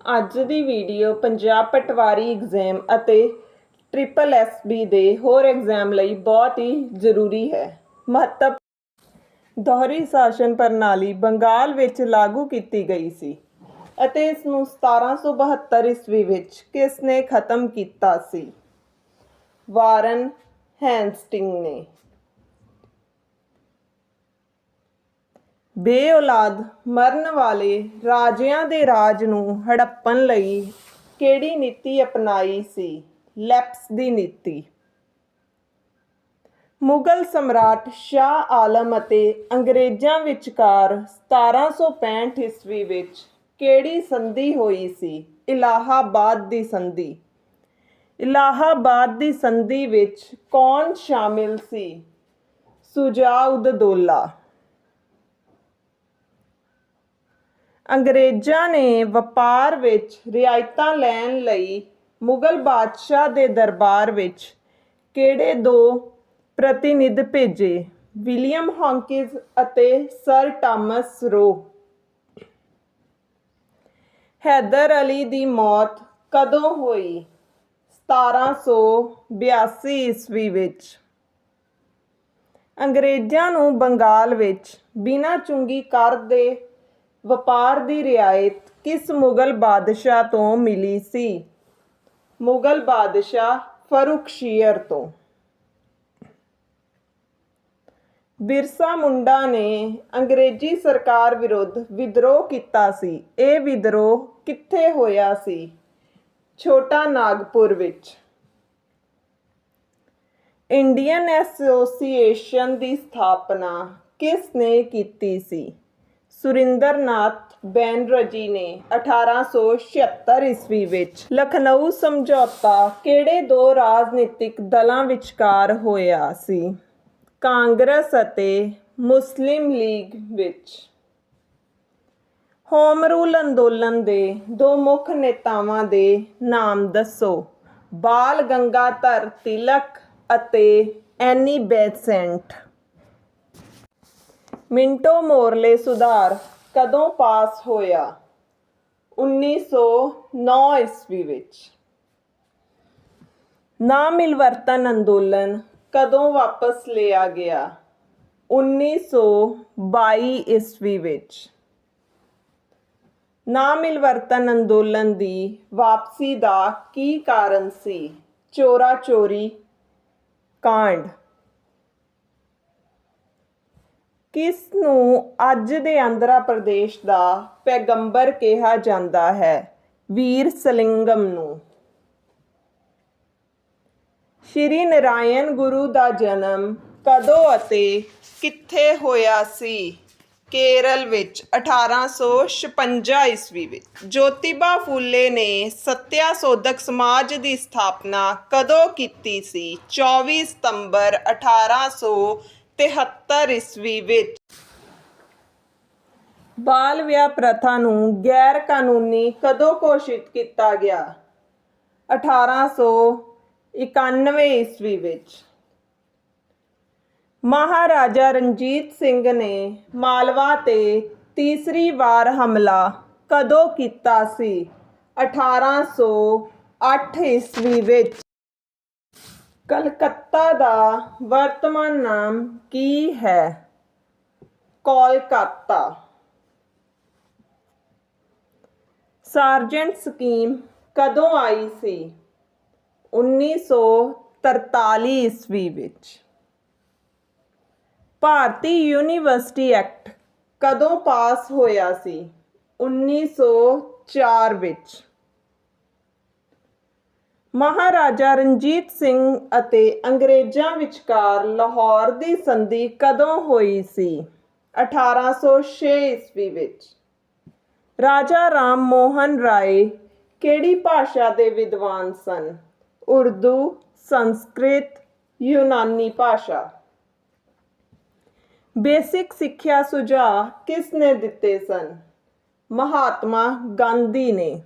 ਅੱਜ ਦੀ ਵੀਡੀਓ ਪੰਜਾਬ ਪਟਵਾਰੀ ਐਗਜ਼ਾਮ ਅਤੇ ਟ੍ਰਿਪਲ ਐਸਬੀ ਦੇ ਹੋਰ ਐਗਜ਼ਾਮ ਲਈ ਬਹੁਤ ਹੀ ਜ਼ਰੂਰੀ ਹੈ। ਮਹੱਤਵ ਦੋਹਰੀ ਸ਼ਾਸਨ ਪ੍ਰਣਾਲੀ ਬੰਗਾਲ ਵਿੱਚ ਲਾਗੂ ਕੀਤੀ ਗਈ ਸੀ ਅਤੇ ਇਸ ਨੂੰ 1772 ਈਸਵੀ ਵਿੱਚ ਕਿਸ ਨੇ ਖਤਮ ਕੀਤਾ ਸੀ? ਵਾਰਨ ਹੈਂਸਟਿੰਗ ਨੇ। ਬੇਔਲਾਦ ਮਰਨ ਵਾਲੇ ਰਾਜਿਆਂ ਦੇ ਰਾਜ ਨੂੰ ਹੜੱਪਣ ਲਈ ਕਿਹੜੀ ਨੀਤੀ ਅਪਣਾਈ ਸੀ? ਲੈਪਸ ਦੀ ਨੀਤੀ। ਮੁਗਲ ਸਮਰਾਟ ਸ਼ਾਹ ਆਲਮ ਅਤੇ ਅੰਗਰੇਜ਼ਾਂ ਵਿਚਕਾਰ 1765 ਈਸਵੀ ਵਿੱਚ ਕਿਹੜੀ ਸੰਧੀ ਹੋਈ ਸੀ? ਇਲਾਹਾਬਾਦ ਦੀ ਸੰਧੀ। ਇਲਾਹਾਬਾਦ ਦੀ ਸੰਧੀ ਵਿੱਚ ਕੌਣ ਸ਼ਾਮਿਲ ਸੀ? ਸੁਜਾਉਦ ਦੌਲਾ ਅੰਗਰੇਜ਼ਾਂ ਨੇ ਵਪਾਰ ਵਿੱਚ ਰਿਆਇਤਾਂ ਲੈਣ ਲਈ ਮੁਗਲ ਬਾਦਸ਼ਾਹ ਦੇ ਦਰਬਾਰ ਵਿੱਚ ਕਿਹੜੇ ਦੋ ਪ੍ਰਤੀਨਿਧ ਭੇਜੇ? ਵਿਲੀਅਮ ਹੌਕਿੰਸ ਅਤੇ ਸਰ ਟਾਮਸ ਰੋ। ਹੈਦਰ ਅਲੀ ਦੀ ਮੌਤ ਕਦੋਂ ਹੋਈ? 1782 ਈਸਵੀ ਵਿੱਚ। ਅੰਗਰੇਜ਼ਾਂ ਨੂੰ ਬੰਗਾਲ ਵਿੱਚ ਬਿਨਾਂ ਚੁੰਗੀ ਕਰ ਦੇ ਵਪਾਰ ਦੀ ਰਿਆਇਤ ਕਿਸ ਮੁਗਲ ਬਾਦਸ਼ਾਹ ਤੋਂ ਮਿਲੀ ਸੀ? ਮੁਗਲ ਬਾਦਸ਼ਾਹ ਫਰੁਖਸ਼ੀਰ ਤੋਂ। ਬਿਰਸਾ ਮੁੰਡਾ ਨੇ ਅੰਗਰੇਜ਼ੀ ਸਰਕਾਰ ਵਿਰੁੱਧ ਵਿਦਰੋਹ ਕੀਤਾ ਸੀ। ਇਹ ਵਿਦਰੋਹ ਕਿੱਥੇ ਹੋਇਆ ਸੀ? ਛੋਟਾ ਨਾਗਪੁਰ ਵਿੱਚ। ਇੰਡੀਅਨ ਐਸੋਸੀਏਸ਼ਨ ਦੀ ਸਥਾਪਨਾ ਕਿਸ ਨੇ ਕੀਤੀ ਸੀ? ਸੁਰਿੰਦਰਨਾਥ ਬੈਨਰਜੀ ਨੇ 1876 ਈਸਵੀ ਵਿੱਚ ਲਖਨਊ ਸਮਝੌਤਾ ਕਿਹੜੇ ਦੋ ਰਾਜਨੀਤਿਕ ਦਲਾਂ ਵਿਚਕਾਰ ਹੋਇਆ ਸੀ? ਕਾਂਗਰਸ ਅਤੇ ਮੁਸਲਿਮ ਲੀਗ ਵਿੱਚ। ਹੋਮ ਰੂਲ ਅੰਦੋਲਨ ਦੇ ਦੋ ਮੁੱਖ ਨੇਤਾਵਾਂ ਦੇ ਨਾਮ ਦੱਸੋ। ਬਾਲ ਗੰਗਾਧਰ ਤਿਲਕ ਅਤੇ ਐਨੀ ਬੇਸੈਂਟ। ਮਿੰਟੋ ਮੋਰਲੇ ਸੁਧਾਰ ਕਦੋਂ ਪਾਸ ਹੋਇਆ? 1909 ਈਸਵੀ ਵਿੱਚ। ਨਾ ਮਿਲਵਰਤਨ ਅੰਦੋਲਨ ਕਦੋਂ ਵਾਪਸ ਲਿਆ ਗਿਆ? 1922 ਈਸਵੀ ਵਿੱਚ। ਨਾ ਮਿਲਵਰਤਨ ਅੰਦੋਲਨ ਦੀ ਵਾਪਸੀ ਦਾ ਕੀ ਕਾਰਨ ਸੀ? ਚੋਰਾ ਚੋਰੀ ਕਾਂਡ। ਕਿਸ ਨੂੰ ਅੱਜ ਦੇ ਆਂਧਰਾ ਪ੍ਰਦੇਸ਼ ਦਾ ਪੈਗੰਬਰ ਕਿਹਾ ਜਾਂਦਾ ਹੈ? ਵੀਰ ਸਲਿੰਗਮ ਨੂੰ। ਸ਼੍ਰੀ ਨਰਾਇਣ ਗੁਰੂ ਦਾ ਜਨਮ ਕਦੋਂ ਅਤੇ ਕਿੱਥੇ ਹੋਇਆ ਸੀ? ਕੇਰਲ ਵਿੱਚ 1856 ਈਸਵੀ ਵਿੱਚ। ਜੋਤੀਬਾ ਫੂਲੇ ਨੇ ਸੱਤਿਆ ਸੋਧਕ ਸਮਾਜ ਦੀ ਸਥਾਪਨਾ ਕਦੋਂ ਕੀਤੀ ਸੀ? 24 ਸਤੰਬਰ 1873 ਈਸਵੀ ਵਿੱਚ। ਬਾਲ ਵਿਆਹ ਪ੍ਰਥਾ ਨੂੰ ਗੈਰ ਕਾਨੂੰਨੀ ਕਦੋਂ ਘੋਸ਼ਿਤ ਕੀਤਾ ਗਿਆ? 1891 ਈਸਵੀ ਵਿੱਚ। ਮਹਾਰਾਜਾ ਰਣਜੀਤ ਸਿੰਘ ਨੇ ਮਾਲਵਾ ਤੇ ਤੀਸਰੀ ਵਾਰ ਹਮਲਾ ਕਦੋਂ ਕੀਤਾ ਸੀ? 1808 ਈਸਵੀ ਵਿੱਚ। ਕਲਕੱਤਾ ਦਾ ਵਰਤਮਾਨ ਨਾਮ ਕੀ ਹੈ? ਕੋਲਕਾਤਾ। ਸਾਰਜੈਂਟ ਸਕੀਮ ਕਦੋਂ ਆਈ ਸੀ? 1943 ਈਸਵੀ ਵਿੱਚ। ਭਾਰਤੀ ਯੂਨੀਵਰਸਿਟੀ ਐਕਟ ਕਦੋਂ ਪਾਸ ਹੋਇਆ ਸੀ? 1904 ਵਿੱਚ। ਮਹਾਰਾਜਾ ਰਣਜੀਤ ਸਿੰਘ ਅਤੇ ਅੰਗਰੇਜ਼ਾਂ ਵਿਚਕਾਰ ਲਾਹੌਰ ਦੀ ਸੰਧੀ ਕਦੋਂ ਹੋਈ ਸੀ? 1806 ਈਸਵੀ ਵਿੱਚ। ਰਾਜਾ ਰਾਮ ਮੋਹਨ ਰਾਏ ਕਿਹੜੀ ਭਾਸ਼ਾ ਦੇ ਵਿਦਵਾਨ ਸਨ? ਉਰਦੂ, ਸੰਸਕ੍ਰਿਤ, ਯੂਨਾਨੀ ਭਾਸ਼ਾ। ਬੇਸਿਕ ਸਿੱਖਿਆ ਸੁਝਾਅ ਕਿਸ ਨੇ ਦਿੱਤੇ ਸਨ? ਮਹਾਤਮਾ ਗਾਂਧੀ ਨੇ।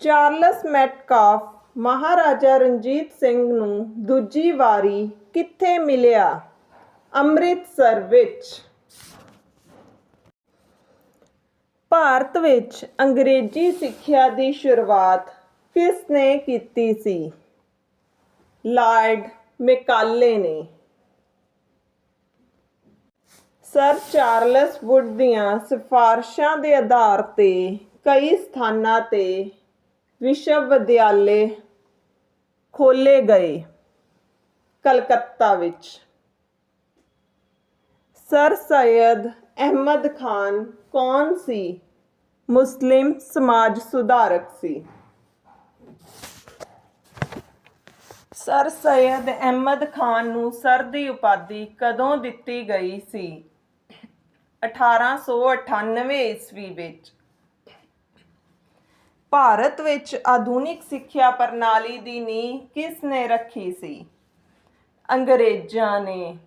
ਚਾਰਲਸ ਮੈਟਕਾਫ, ਮਹਾਰਾਜਾ ਰਣਜੀਤ ਸਿੰਘ ਨੂੰ ਦੂਜੀ ਵਾਰੀ ਕਿੱਥੇ ਮਿਲਿਆ? ਅੰਮ੍ਰਿਤਸਰ ਵਿੱਚ। ਭਾਰਤ ਵਿੱਚ ਅੰਗਰੇਜ਼ੀ ਸਿੱਖਿਆ ਦੀ ਸ਼ੁਰੂਆਤ ਕਿਸ ਨੇ ਕੀਤੀ ਸੀ? ਲਾਰਡ ਮੈਕਾਲੇ ਨੇ। ਸਰ ਚਾਰਲਸ ਵੁੱਡ ਦੀਆਂ ਸਿਫਾਰਸ਼ਾਂ ਦੇ ਆਧਾਰ ਤੇ ਕਈ ਸਥਾਨਾਂ ਤੇ ਵਿਸ਼ਵ ਵਿਦਿਆਲੇ ਖੋਲੇ ਗਏ ਕਲਕੱਤਾ ਵਿੱਚ। ਸਰ ਸੈਯਦ ਅਹਿਮਦ ਖਾਨ ਕੌਣ ਸੀ? ਮੁਸਲਿਮ ਸਮਾਜ ਸੁਧਾਰਕ ਸੀ। ਸਰ ਸੈਯਦ ਅਹਿਮਦ ਖਾਨ ਨੂੰ ਸਰ ਦੀ ਉਪਾਧੀ ਕਦੋਂ ਦਿੱਤੀ ਗਈ ਸੀ? 1898 ਈਸਵੀ ਵਿੱਚ। ਭਾਰਤ ਵਿੱਚ ਆਧੁਨਿਕ ਸਿੱਖਿਆ ਪ੍ਰਣਾਲੀ ਦੀ ਨੀਂਹ ਕਿਸ ਨੇ ਰੱਖੀ ਸੀ? ਅੰਗਰੇਜ਼ਾਂ ਨੇ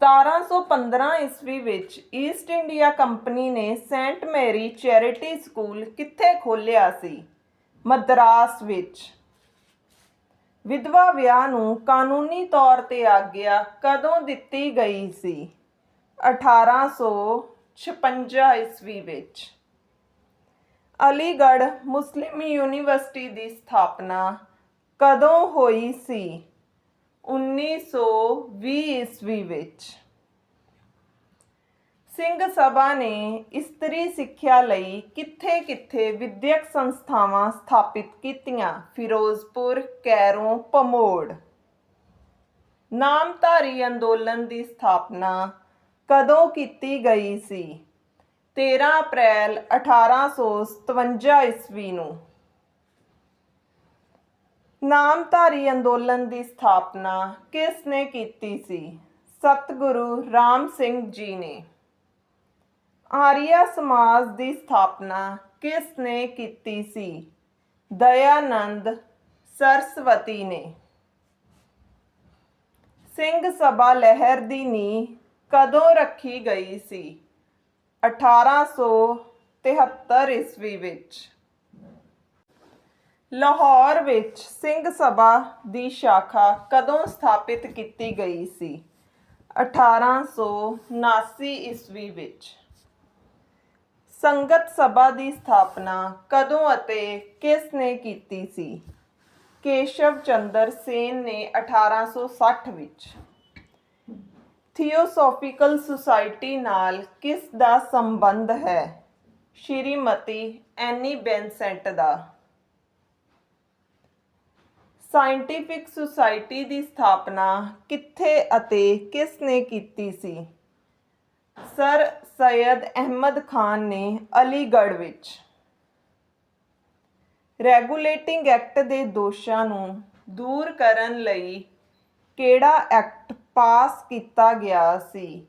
1715 ਈਸਵੀ ਵਿੱਚ ਈਸਟ ਇੰਡੀਆ ਕੰਪਨੀ ਨੇ ਸੈਂਟ ਮੈਰੀ ਚੈਰਿਟੀ ਸਕੂਲ ਕਿੱਥੇ ਖੋਲ੍ਹਿਆ ਸੀ? ਮਦਰਾਸ ਵਿੱਚ। ਵਿਧਵਾ ਵਿਆਹ ਨੂੰ ਕਾਨੂੰਨੀ ਤੌਰ ਤੇ ਆਗਿਆ ਕਦੋਂ ਦਿੱਤੀ ਗਈ ਸੀ? 1856 ਈਸਵੀ ਵਿੱਚ। ਅਲੀਗੜ੍ਹ ਮੁਸਲਿਮ ਯੂਨੀਵਰਸਿਟੀ ਦੀ ਸਥਾਪਨਾ ਕਦੋਂ ਹੋਈ ਸੀ? 1920 ਈਸਵੀ ਵਿੱਚ। ਸਿੰਘ ਸਭਾ ਨੇ ਇਸਤਰੀ ਸਿੱਖਿਆ ਲਈ ਕਿੱਥੇ-ਕਿੱਥੇ ਵਿਦਿਅਕ ਸੰਸਥਾਵਾਂ ਸਥਾਪਿਤ ਕੀਤੀਆਂ? ਫਿਰੋਜ਼ਪੁਰ, ਕੈਰੋਂ ਪਮੋੜ ਨਾਮਧਾਰੀ ਅੰਦੋਲਨ ਦੀ ਸਥਾਪਨਾ ਕਦੋਂ ਕੀਤੀ ਗਈ ਸੀ? 13 ਅਪ੍ਰੈਲ 1857 ਈਸਵੀ ਨੂੰ ਨਾਮਧਾਰੀ ਅੰਦੋਲਨ ਦੀ ਸਥਾਪਨਾ ਕਿਸ ਨੇ ਕੀਤੀ ਸੀ? ਸਤਿਗੁਰੂ ਰਾਮ ਸਿੰਘ ਜੀ ਨੇ। ਆਰੀਆ ਸਮਾਜ ਦੀ ਸਥਾਪਨਾ ਕਿਸ ਨੇ ਕੀਤੀ ਸੀ? ਦਇਆਨੰਦ ਸਰਸਵਤੀ ਨੇ। ਸਿੰਘ ਸਭਾ ਲਹਿਰ ਦੀ ਨੀਂਹ ਕਦੋਂ ਰੱਖੀ ਗਈ ਸੀ? 1873 ਈਸਵੀ ਵਿੱਚ ਲਾਹੌਰ ਵਿੱਚ ਸਿੰਘ ਸਭਾ ਦੀ ਸ਼ਾਖਾ ਕਦੋਂ ਸਥਾਪਿਤ ਕੀਤੀ ਗਈ ਸੀ? 1879 ਈਸਵੀ ਵਿੱਚ ਸੰਗਤ ਸਭਾ ਦੀ ਸਥਾਪਨਾ ਕਦੋਂ ਅਤੇ ਕਿਸ ਨੇ ਕੀਤੀ ਸੀ? ਕੇਸ਼ਵ ਚੰਦਰ ਸੇਨ ਨੇ 1860 ਵਿੱਚ ਥੀਓਸੋਫੀਕਲ ਸੁਸਾਇਟੀ ਨਾਲ ਕਿਸ ਦਾ ਸੰਬੰਧ ਹੈ? ਸ਼੍ਰੀਮਤੀ ਐਨੀ ਬੈਂਸੈਂਟ ਦਾ। ਸਾਇੰਟੀਫਿਕ ਸੁਸਾਇਟੀ ਦੀ ਸਥਾਪਨਾ ਕਿੱਥੇ ਅਤੇ ਕਿਸ ਨੇ ਕੀਤੀ ਸੀ? ਸਰ ਸੈਯਦ ਅਹਿਮਦ ਖਾਨ ਨੇ ਅਲੀਗੜ੍ਹ ਵਿੱਚ। ਰੈਗੂਲੇਟਿੰਗ ਐਕਟ ਦੇ ਦੋਸ਼ਾਂ ਨੂੰ ਦੂਰ ਕਰਨ ਲਈ ਕਿਹੜਾ ਐਕਟ ਪਾਸ ਕੀਤਾ ਗਿਆ ਸੀ।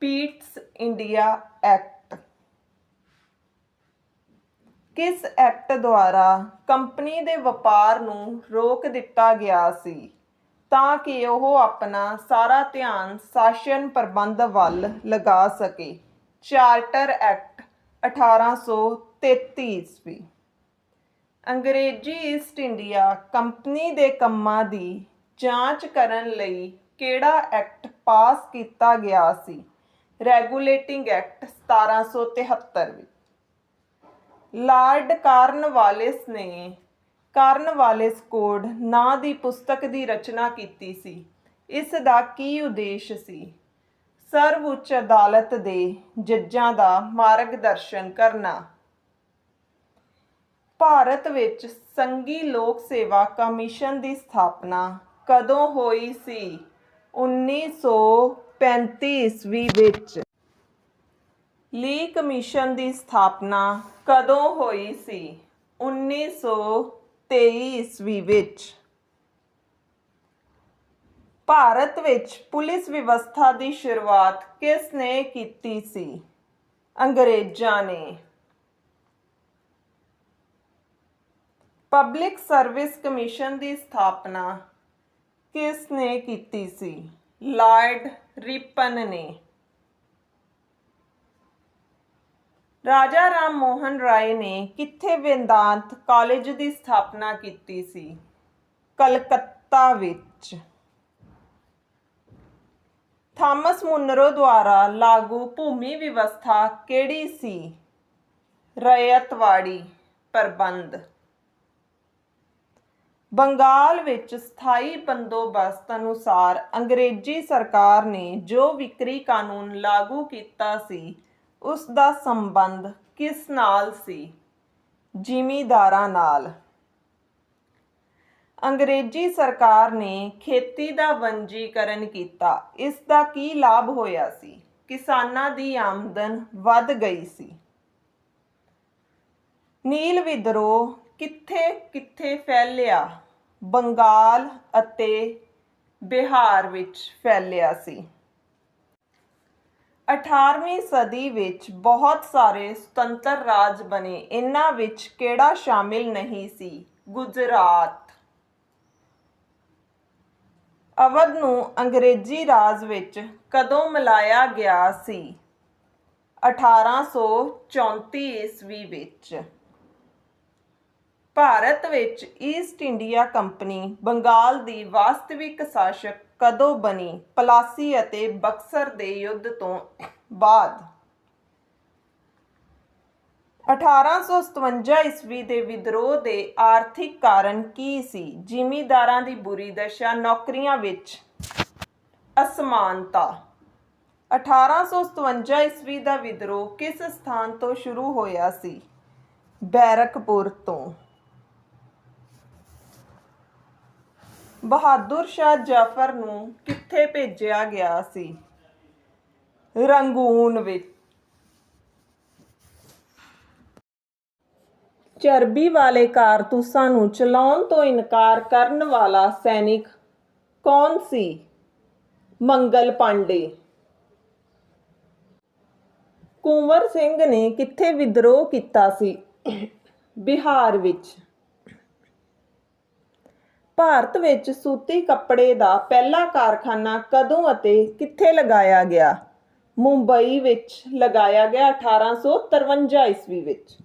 Pitt's India Act. ਕਿਸ ਐਕਟ ਦੁਆਰਾ ਕੰਪਨੀ ਦੇ ਵਪਾਰ ਨੂੰ ਰੋਕ ਦਿੱਤਾ ਗਿਆ ਸੀ, ਤਾਂ ਕਿ ਉਹ ਆਪਣਾ ਸਾਰਾ ਧਿਆਨ ਸ਼ਾਸਨ ਪ੍ਰਬੰਧ ਵੱਲ ਲਗਾ ਸਕੇ। ਚਾਰਟਰ ਐਕਟ 1833 ਈਸਵੀ। ਅੰਗਰੇਜ਼ੀ ਈਸਟ ਇੰਡੀਆ ਕੰਪਨੀ ਦੇ ਕੰਮਾਂ ਦੀ ਜਾਂਚ ਕਰਨ ਲਈ ਕਿਹੜਾ ਐਕਟ ਪਾਸ ਕੀਤਾ ਗਿਆ ਸੀ? ਰੈਗੂਲੇਟਿੰਗ ਐਕਟ 1773 ਵਿੱਚ। ਲਾਰਡ ਕਾਰਨਵਾਲਿਸ ਨੇ ਕਾਰਨਵਾਲਿਸ ਕੋਡ ਨਾਂ ਦੀ ਪੁਸਤਕ ਦੀ ਰਚਨਾ ਕੀਤੀ ਸੀ। ਇਸ ਦਾ ਕੀ ਉਦੇਸ਼ ਸੀ? ਸਰਵਉੱਚ ਅਦਾਲਤ ਦੇ ਜੱਜਾਂ ਦਾ ਮਾਰਗਦਰਸ਼ਨ ਕਰਨਾ। ਭਾਰਤ ਵਿੱਚ ਸੰਘੀ ਲੋਕ ਸੇਵਾ ਕਮਿਸ਼ਨ ਦੀ ਸਥਾਪਨਾ ਕਦੋਂ ਹੋਈ ਸੀ? 1935 ਈਸਵੀ ਵਿੱਚ ਲੀ ਕਮਿਸ਼ਨ ਦੀ ਸਥਾਪਨਾ ਕਦੋਂ ਹੋਈ ਸੀ? 1923 ਈਸਵੀ ਵਿੱਚ। ਭਾਰਤ ਵਿੱਚ ਪੁਲਿਸ ਵਿਵਸਥਾ ਦੀ ਸ਼ੁਰੂਆਤ ਕਿਸ ਨੇ ਕੀਤੀ ਸੀ? ਅੰਗਰੇਜ਼ਾਂ ਨੇ। ਪਬਲਿਕ ਸਰਵਿਸ ਕਮਿਸ਼ਨ ਦੀ ਸਥਾਪਨਾ ਕਿਸ ਨੇ ਕੀਤੀ ਸੀ? ਲਾਰਡ ਰਿਪਨ ਨੇ। ਰਾਜਾ ਰਾਮ ਮੋਹਨ ਰਾਏ ਨੇ ਕਿੱਥੇ ਵੇਦਾਂਤ ਕਾਲਜ ਦੀ ਸਥਾਪਨਾ ਕੀਤੀ ਸੀ? ਕਲਕੱਤਾ ਵਿੱਚ। ਥਾਮਸ ਮੁਨਰੋ ਦੁਆਰਾ ਲਾਗੂ ਭੂਮੀ ਵਿਵਸਥਾ ਕਿਹੜੀ ਸੀ? ਰਇਤਵਾੜੀ ਪ੍ਰਬੰਧ। ਬੰਗਾਲ ਵਿੱਚ ਸਥਾਈ ਬੰਦੋਬਸਤ ਅਨੁਸਾਰ ਅੰਗਰੇਜ਼ੀ ਸਰਕਾਰ ਨੇ ਜੋ ਵਿਕਰੀ ਕਾਨੂੰਨ ਲਾਗੂ ਕੀਤਾ ਸੀ ਉਸ ਦਾ ਸੰਬੰਧ ਕਿਸ ਨਾਲ ਸੀ? ਜ਼ਿਮੀਂਦਾਰਾਂ ਨਾਲ। ਅੰਗਰੇਜ਼ੀ ਸਰਕਾਰ ਨੇ ਖੇਤੀ ਦਾ ਵੰਜੀਕਰਨ ਕੀਤਾ। ਇਸ ਦਾ ਕੀ ਲਾਭ ਹੋਇਆ ਸੀ? ਕਿਸਾਨਾਂ ਦੀ ਆਮਦਨ ਵੱਧ ਗਈ ਸੀ। ਨੀਲ ਵਿਦਰੋਹ ਕਿੱਥੇ ਕਿੱਥੇ ਫੈਲਿਆ? ਬੰਗਾਲ ਅਤੇ ਬਿਹਾਰ ਵਿੱਚ ਫੈਲਿਆ ਸੀ। 18ਵੀਂ ਸਦੀ ਵਿੱਚ ਬਹੁਤ ਸਾਰੇ ਸੁਤੰਤਰ ਰਾਜ ਬਣੇ। ਇਨ੍ਹਾਂ ਵਿੱਚ ਕਿਹੜਾ ਸ਼ਾਮਿਲ ਨਹੀਂ ਸੀ? ਗੁਜਰਾਤ। ਅਵਧ ਨੂੰ ਅੰਗਰੇਜ਼ੀ ਰਾਜ ਵਿੱਚ ਕਦੋਂ ਮਿਲਾਇਆ ਗਿਆ ਸੀ? 1834 ਈਸਵੀ ਵਿੱਚ। ਭਾਰਤ ਵਿੱਚ ਈਸਟ ਇੰਡੀਆ ਕੰਪਨੀ ਬੰਗਾਲ ਦੀ ਵਾਸਤਵਿਕ ਸ਼ਾਸਕ ਕਦੋਂ ਬਣੀ, ਪਲਾਸੀ ਅਤੇ ਬਕਸਰ ਦੇ ਯੁੱਧ ਤੋਂ ਬਾਅਦ? 1857 ਈਸਵੀ ਦੇ ਵਿਦਰੋਹ ਦੇ ਆਰਥਿਕ ਕਾਰਨ ਕੀ ਸੀ? ਜ਼ਿਮੀਂਦਾਰਾਂ ਦੀ ਬੁਰੀ ਦਸ਼ਾ, ਨੌਕਰੀਆਂ ਵਿੱਚ ਅਸਮਾਨਤਾ। 1857 ਈਸਵੀ ਦਾ ਵਿਦਰੋਹ ਕਿਸ ਸਥਾਨ ਤੋਂ ਸ਼ੁਰੂ ਹੋਇਆ ਸੀ? ਬੈਰਕਪੁਰ ਤੋਂ। ਬਹਾਦਰ ਸ਼ਾਹ ਜਾਫਰ ਨੂੰ ਕਿੱਥੇ ਭੇਜਿਆ ਗਿਆ ਸੀ? ਰੰਗੂਨ ਵਿੱਚ। ਚਰਬੀ ਵਾਲੇ ਕਾਰਤੂਸਾਂ ਨੂੰ ਚਲਾਉਣ ਤੋਂ ਇਨਕਾਰ ਕਰਨ ਵਾਲਾ ਸੈਨਿਕ ਕੌਣ ਸੀ? ਮੰਗਲ ਪਾਂਡੇ। ਕੁੰਵਰ ਸਿੰਘ ਨੇ ਕਿੱਥੇ ਵਿਦਰੋਹ ਕੀਤਾ ਸੀ? ਬਿਹਾਰ ਵਿੱਚ। ਭਾਰਤ ਵਿੱਚ ਸੂਤੀ ਕੱਪੜੇ ਦਾ ਪਹਿਲਾ ਕਾਰਖਾਨਾ ਕਦੋਂ ਅਤੇ ਕਿੱਥੇ ਲਗਾਇਆ ਗਿਆ? ਮੁੰਬਈ ਵਿੱਚ ਲਗਾਇਆ ਗਿਆ 1853 ਈਸਵੀ ਵਿੱਚ।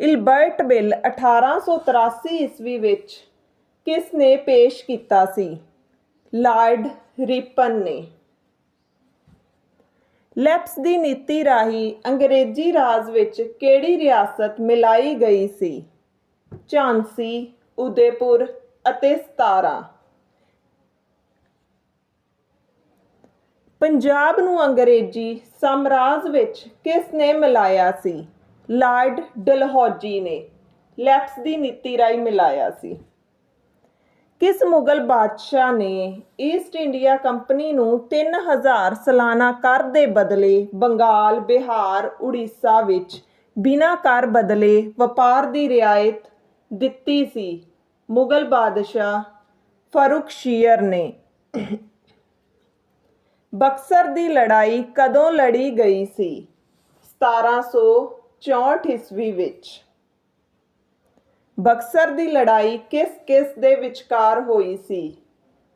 ਇਲਬਰਟ ਬਿੱਲ 1883 ਈਸਵੀ ਵਿੱਚ ਕਿਸ ਨੇ ਪੇਸ਼ ਕੀਤਾ ਸੀ? ਲਾਰਡ ਰਿਪਨ ਨੇ। ਲੈਪਸ ਦੀ ਨੀਤੀ ਰਾਹੀਂ ਅੰਗਰੇਜ਼ੀ ਰਾਜ ਵਿੱਚ ਕਿਹੜੀ ਰਿਆਸਤ ਮਿਲਾਈ ਗਈ ਸੀ? ਝਾਂਸੀ, ਉਦੈਪੁਰ ਅਤੇ ਸਤਾਰਾ। ਪੰਜਾਬ ਨੂੰ ਅੰਗਰੇਜ਼ੀ ਸਾਮਰਾਜ ਵਿੱਚ ਕਿਸ ਨੇ ਮਿਲਾਇਆ ਸੀ? ਲਾਰਡ ਡਲਹੌਜੀ ਨੇ ਲੈਪਸ ਦੀ ਨੀਤੀ ਰਾਹੀਂ ਮਿਲਾਇਆ ਸੀ। ਕਿਸ ਮੁਗਲ ਬਾਦਸ਼ਾਹ ਨੇ ਈਸਟ ਇੰਡੀਆ ਕੰਪਨੀ ਨੂੰ 3000 ਸਾਲਾਨਾ ਕਰ ਦੇ ਬਦਲੇ ਬੰਗਾਲ, ਬਿਹਾਰ, ਉੜੀਸਾ ਵਿੱਚ ਬਿਨਾਂ ਕਰ ਬਦਲੇ ਵਪਾਰ ਦੀ ਰਿਆਇਤ ਦਿੱਤੀ ਸੀ? ਮੁਗਲ ਬਾਦਸ਼ਾਹ ਫਰੁਖਸ਼ੀਰ ਨੇ ਬਕਸਰ ਦੀ ਲੜਾਈ ਕਦੋਂ ਲੜੀ ਗਈ ਸੀ? 1764 ਈਸਵੀ ਵਿੱਚ। ਬਕਸਰ ਦੀ ਲੜਾਈ ਕਿਸ ਕਿਸ ਦੇ ਵਿਚਕਾਰ ਹੋਈ ਸੀ?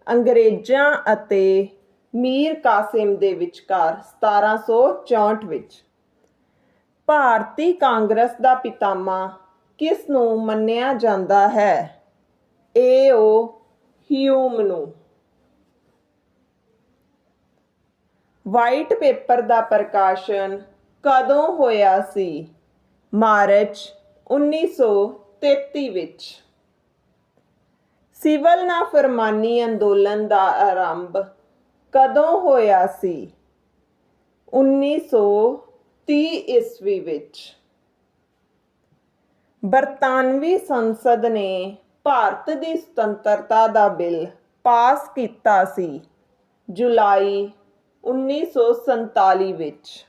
ਅੰਗਰੇਜ਼ਾਂ ਅਤੇ ਮੀਰ ਕਾਸਿਮ ਦੇ ਵਿਚਕਾਰ 1764 ਵਿੱਚ। ਭਾਰਤੀ ਕਾਂਗਰਸ ਦਾ ਪਿਤਾਮਾ ਕਿਸ ਨੂੰ ਮੰਨਿਆ ਜਾਂਦਾ ਹੈ? ਏਓ ਹਿਊਮ ਨੂੰ। ਵਾਈਟ ਪੇਪਰ ਦਾ ਪ੍ਰਕਾਸ਼ਨ ਕਦੋਂ ਹੋਇਆ ਸੀ? ਮਾਰਚ 1933 ਵਿੱਚ। ਸਿਵਲ ਨਾਫਰਮਾਨੀ ਅੰਦੋਲਨ ਦਾ ਆਰੰਭ ਕਦੋਂ ਹੋਇਆ ਸੀ? 1930 ਈਸਵੀ ਵਿੱਚ। ਬਰਤਾਨਵੀ ਸੰਸਦ ਨੇ ਭਾਰਤ ਦੀ ਸੁਤੰਤਰਤਾ ਦਾ ਬਿੱਲ ਪਾਸ ਕੀਤਾ ਸੀ ਜੁਲਾਈ 1947 ਵਿੱਚ।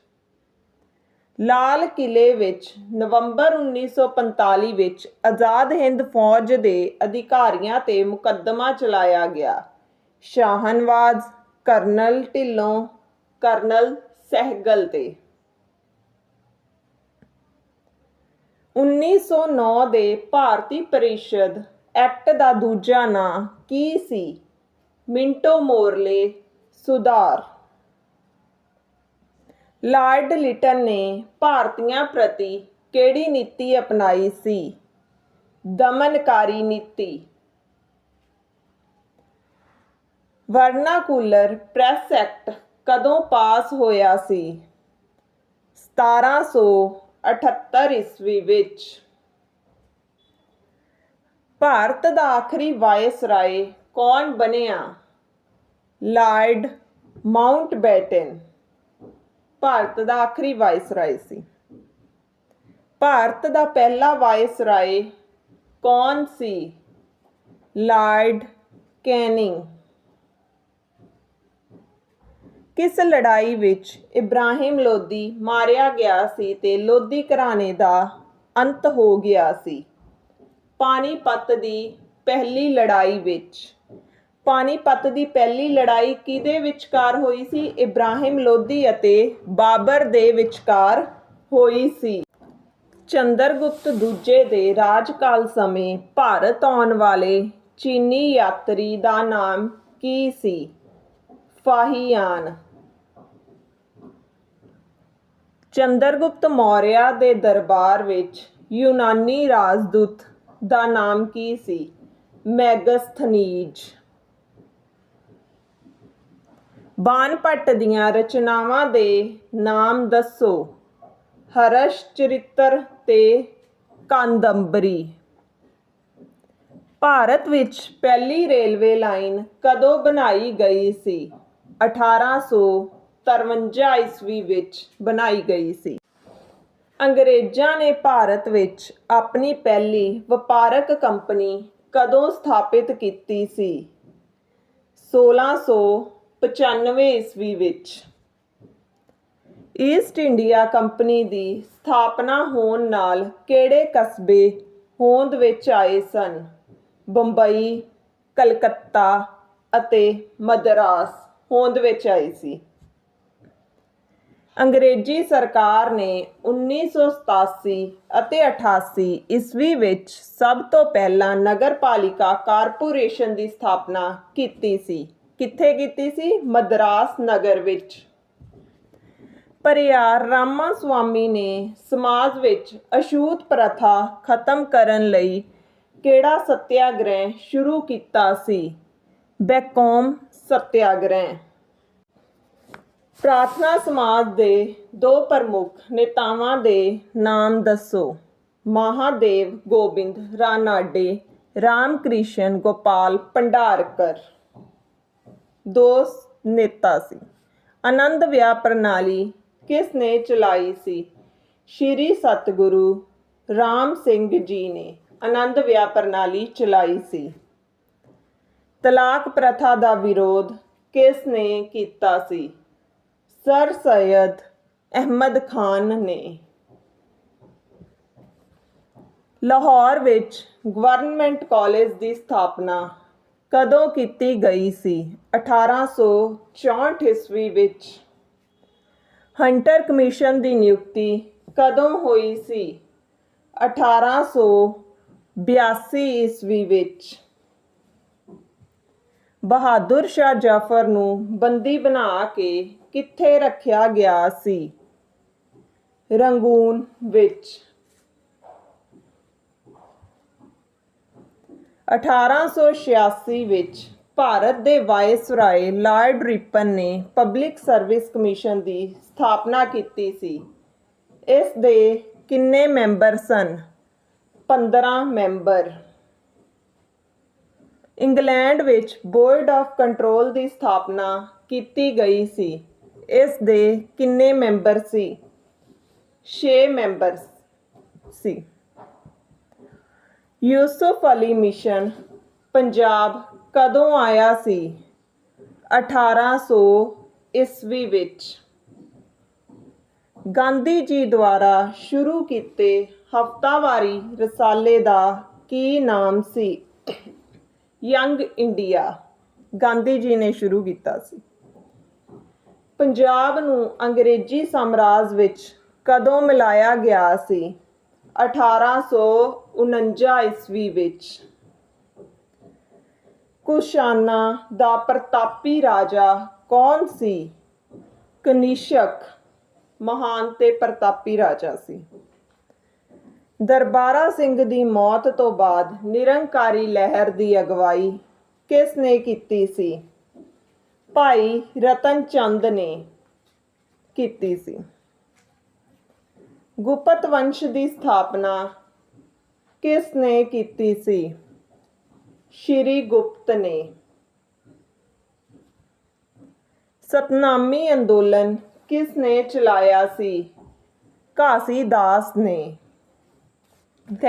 ਲਾਲ ਕਿਲੇ ਵਿੱਚ ਨਵੰਬਰ 1945 ਵਿੱਚ ਆਜ਼ਾਦ ਹਿੰਦ ਫੌਜ ਦੇ ਅਧਿਕਾਰੀਆਂ ਤੇ ਮੁਕੱਦਮਾ ਚਲਾਇਆ ਗਿਆ। ਸ਼ਾਹਨਵਾਜ਼, ਕਰਨਲ ਢਿੱਲੋਂ, ਕਰਨਲ ਸਹਿਗਲ ਤੇ। 1909 ਦੇ ਭਾਰਤੀ ਪਰਿਸ਼ਦ ਐਕਟ ਦਾ ਦੂਜਾ ਨਾਂ ਕੀ ਸੀ? ਮਿੰਟੋ ਮੋਰਲੇ, ਸੁਧਾਰ। ਲਾਰਡ ਲਿਟਨ ਨੇ ਭਾਰਤੀਆਂ ਪ੍ਰਤੀ ਕਿਹੜੀ ਨੀਤੀ ਅਪਣਾਈ ਸੀ? ਦਮਨਕਾਰੀ ਨੀਤੀ। ਵਰਨਾਕੂਲਰ ਪ੍ਰੈਸ ਐਕਟ ਕਦੋਂ ਪਾਸ ਹੋਇਆ ਸੀ? 1778 ਈਸਵੀ ਵਿੱਚ। ਭਾਰਤ ਦਾ ਆਖਰੀ ਵਾਇਸਰਾਏ ਕੌਣ ਬਣਿਆ? Lord Mountbatten. ਭਾਰਤ ਦਾ ਆਖਰੀ ਵਾਇਸਰਾਏ ਸੀ। ਭਾਰਤ ਦਾ ਪਹਿਲਾ ਵਾਇਸਰਾਏ ਕੌਣ ਸੀ? Lord Canning. ਕਿਸ ਲੜਾਈ ਵਿੱਚ ਇਬਰਾਹਿਮ ਲੋਦੀ ਮਾਰਿਆ ਗਿਆ ਸੀ ਤੇ ਲੋਦੀ ਘਰਾਣੇ ਦਾ ਅੰਤ ਹੋ ਗਿਆ ਸੀ? ਪਾਣੀਪਤ ਦੀ ਪਹਿਲੀ ਲੜਾਈ ਵਿੱਚ। ਪਾਣੀਪਤ ਦੀ ਪਹਿਲੀ ਲੜਾਈ ਕਿਹਦੇ ਵਿਚਕਾਰ ਹੋਈ ਸੀ? ਇਬਰਾਹਿਮ ਲੋਧੀ ਅਤੇ ਬਾਬਰ ਦੇ ਵਿਚਕਾਰ ਹੋਈ ਸੀ। ਚੰਦਰਗੁਪਤ ਦੂਜੇ ਦੇ ਰਾਜਕਾਲ ਸਮੇਂ ਭਾਰਤ ਆਉਣ ਵਾਲੇ ਚੀਨੀ ਯਾਤਰੀ ਦਾ ਨਾਮ ਕੀ ਸੀ? ਫਾਹੀਆਨ। ਚੰਦਰਗੁਪਤ ਮੌਰਿਆ ਦੇ ਦਰਬਾਰ ਵਿੱਚ ਯੂਨਾਨੀ ਰਾਜਦੂਤ ਦਾ ਨਾਮ ਕੀ ਸੀ? ਮੈਗਸਥਨੀਜ। ਬਾਣਭੱਟ ਦੀਆਂ ਰਚਨਾਵਾਂ ਦੇ ਨਾਮ ਦੱਸੋ। ਹਰਸ਼ ਚਰਿੱਤਰ ਤੇ ਕਾਂਦੰਬਰੀ। ਭਾਰਤ ਵਿੱਚ ਪਹਿਲੀ ਰੇਲਵੇ ਲਾਈਨ ਕਦੋਂ ਬਣਾਈ ਗਈ ਸੀ? 1853 ਈਸਵੀ ਵਿੱਚ ਬਣਾਈ ਗਈ ਸੀ। ਅੰਗਰੇਜ਼ਾਂ ਨੇ ਭਾਰਤ ਵਿੱਚ ਆਪਣੀ ਪਹਿਲੀ ਵਪਾਰਕ ਕੰਪਨੀ ਕਦੋਂ ਸਥਾਪਿਤ ਕੀਤੀ ਸੀ? 1695 ਈਸਵੀ ਵਿੱਚ। ਈਸਟ ਇੰਡੀਆ ਕੰਪਨੀ ਦੀ ਸਥਾਪਨਾ ਹੋਣ ਨਾਲ ਕਿਹੜੇ ਕਸਬੇ ਹੋਂਦ ਵਿੱਚ ਆਏ ਸਨ? ਬੰਬਈ, ਕਲਕੱਤਾ ਅਤੇ ਮਦਰਾਸ ਹੋਂਦ ਵਿੱਚ ਆਈ ਸੀ। ਅੰਗਰੇਜ਼ੀ ਸਰਕਾਰ ਨੇ 1987 ਅਤੇ 88 ਈਸਵੀ ਵਿੱਚ ਸਭ ਤੋਂ ਪਹਿਲਾਂ ਨਗਰਪਾਲਿਕਾ ਕਾਰਪੋਰੇਸ਼ਨ ਦੀ ਸਥਾਪਨਾ ਕੀਤੀ ਸੀ। ਕਿੱਥੇ ਕੀਤੀ ਸੀ? ਮਦਰਾਸ ਨਗਰ ਵਿੱਚ। ਪਰਿਆਰ ਰਾਮਾ ਸੁਆਮੀ ਨੇ ਸਮਾਜ ਵਿੱਚ ਅਸ਼ੂਤ ਪ੍ਰਥਾ ਖਤਮ ਕਰਨ ਲਈ ਕਿਹੜਾ ਸਤਿਆਗ੍ਰਹਿ ਸ਼ੁਰੂ ਕੀਤਾ ਸੀ? ਬੈਕੋਮ ਸਤਿਆਗ੍ਰਹਿ। ਪ੍ਰਾਰਥਨਾ ਸਮਾਜ ਦੇ ਦੋ ਪ੍ਰਮੁੱਖ ਨੇਤਾਵਾਂ ਦੇ ਨਾਮ ਦੱਸੋ। ਮਹਾਦੇਵ ਗੋਬਿੰਦ, ਰਾਨਾਡੇ, ਰਾਮਕ੍ਰਿਸ਼ਨ ਗੋਪਾਲ ਭੰਡਾਰਕਰ। ਦੋ ਨੇਤਾ ਸੀ। ਆਨੰਦ ਵਿਆਹ ਪ੍ਰਣਾਲੀ ਕਿਸ ਨੇ ਚਲਾਈ ਸੀ? ਸ਼੍ਰੀ ਸਤਿਗੁਰੂ ਰਾਮ ਸਿੰਘ ਜੀ ਨੇ ਆਨੰਦ ਵਿਆਹ ਪ੍ਰਣਾਲੀ ਚਲਾਈ ਸੀ। ਤਲਾਕ ਪ੍ਰਥਾ ਦਾ ਵਿਰੋਧ ਕਿਸ ਨੇ ਕੀਤਾ ਸੀ? ਸਰ ਸੈਦ ਅਹਿਮਦ ਖਾਨ ਨੇ ਲਾਹੌਰ ਵਿੱਚ ਗਵਰਨਮੈਂਟ ਕਾਲਜ ਦੀ ਸਥਾਪਨਾ ਕਦੋਂ ਕੀਤੀ ਗਈ ਸੀ? 1864 ਈਸਵੀ ਵਿੱਚ ਹੰਟਰ ਕਮਿਸ਼ਨ ਦੀ ਨਿਯੁਕਤੀ ਕਦੋਂ ਹੋਈ ਸੀ? 1882 ਈਸਵੀ ਵਿੱਚ ਬਹਾਦਰ ਸ਼ਾਹ ਜਾਫਰ ਨੂੰ ਬੰਦੀ ਬਣਾ ਕੇ ਕਿੱਥੇ ਰੱਖਿਆ ਗਿਆ ਸੀ? ਰੰਗੂਨ ਵਿੱਚ। 1886 ਵਿੱਚ ਭਾਰਤ ਦੇ ਵਾਇਸਰਾਏ ਲਾਰਡ ਰਿਪਨ ਨੇ ਪਬਲਿਕ ਸਰਵਿਸ ਕਮਿਸ਼ਨ ਦੀ ਸਥਾਪਨਾ ਕੀਤੀ ਸੀ। ਇਸ ਦੇ ਕਿੰਨੇ ਮੈਂਬਰ ਸਨ? 15 ਮੈਂਬਰ। ਇੰਗਲੈਂਡ ਵਿੱਚ ਬੋਰਡ ਆਫ ਕੰਟਰੋਲ ਦੀ ਸਥਾਪਨਾ ਕੀਤੀ ਗਈ ਸੀ। ਇਸ ਦੇ ਕਿੰਨੇ ਮੈਂਬਰ ਸੀ? 6 ਮੈਂਬਰ ਸੀ। ਯੂਸਫ ਅਲੀ ਮਿਸ਼ਨ ਪੰਜਾਬ ਕਦੋਂ ਆਇਆ ਸੀ? 1800 ਈਸਵੀ ਵਿੱਚ। ਗਾਂਧੀ ਜੀ ਦੁਆਰਾ ਸ਼ੁਰੂ ਕੀਤੇ ਹਫਤਾਵਾਰੀ ਰਸਾਲੇ ਦਾ ਕੀ ਨਾਮ ਸੀ? ਯੰਗ ਇੰਡੀਆ ਗਾਂਧੀ ਜੀ ਨੇ ਸ਼ੁਰੂ ਕੀਤਾ ਸੀ। ਪੰਜਾਬ ਨੂੰ ਅੰਗਰੇਜ਼ੀ ਸਾਮਰਾਜ ਵਿੱਚ ਕਦੋਂ ਮਿਲਾਇਆ ਗਿਆ ਸੀ? 1849 ਈਸਵੀ ਵਿੱਚ। ਕੁਸ਼ਾਨਾ ਦਾ ਪ੍ਰਤਾਪੀ ਰਾਜਾ ਕੌਣ ਸੀ? ਕਨਿਸ਼ਕ ਮਹਾਨ ਤੇ ਪ੍ਰਤਾਪੀ ਰਾਜਾ ਸੀ। ਦਰਬਾਰਾ ਸਿੰਘ ਦੀ ਮੌਤ ਤੋਂ ਬਾਅਦ ਨਿਰੰਕਾਰੀ ਲਹਿਰ ਦੀ ਅਗਵਾਈ ਕਿਸ ਨੇ ਕੀਤੀ ਸੀ? ਭਾਈ ਰਤਨ ਚੰਦ ਨੇ ਕੀਤੀ ਸੀ। ਗੁਪਤ ਵੰਸ਼ ਦੀ ਸਥਾਪਨਾ ਕਿਸ ਨੇ ਕੀਤੀ ਸੀ? ਸ਼੍ਰੀ ਗੁਪਤ ਨੇ। ਸਤਨਾਮੀ ਅੰਦੋਲਨ ਕਿਸ ਨੇ ਚਲਾਇਆ ਸੀ? ਘਾਸੀਦਾਸ ਨੇ। Thank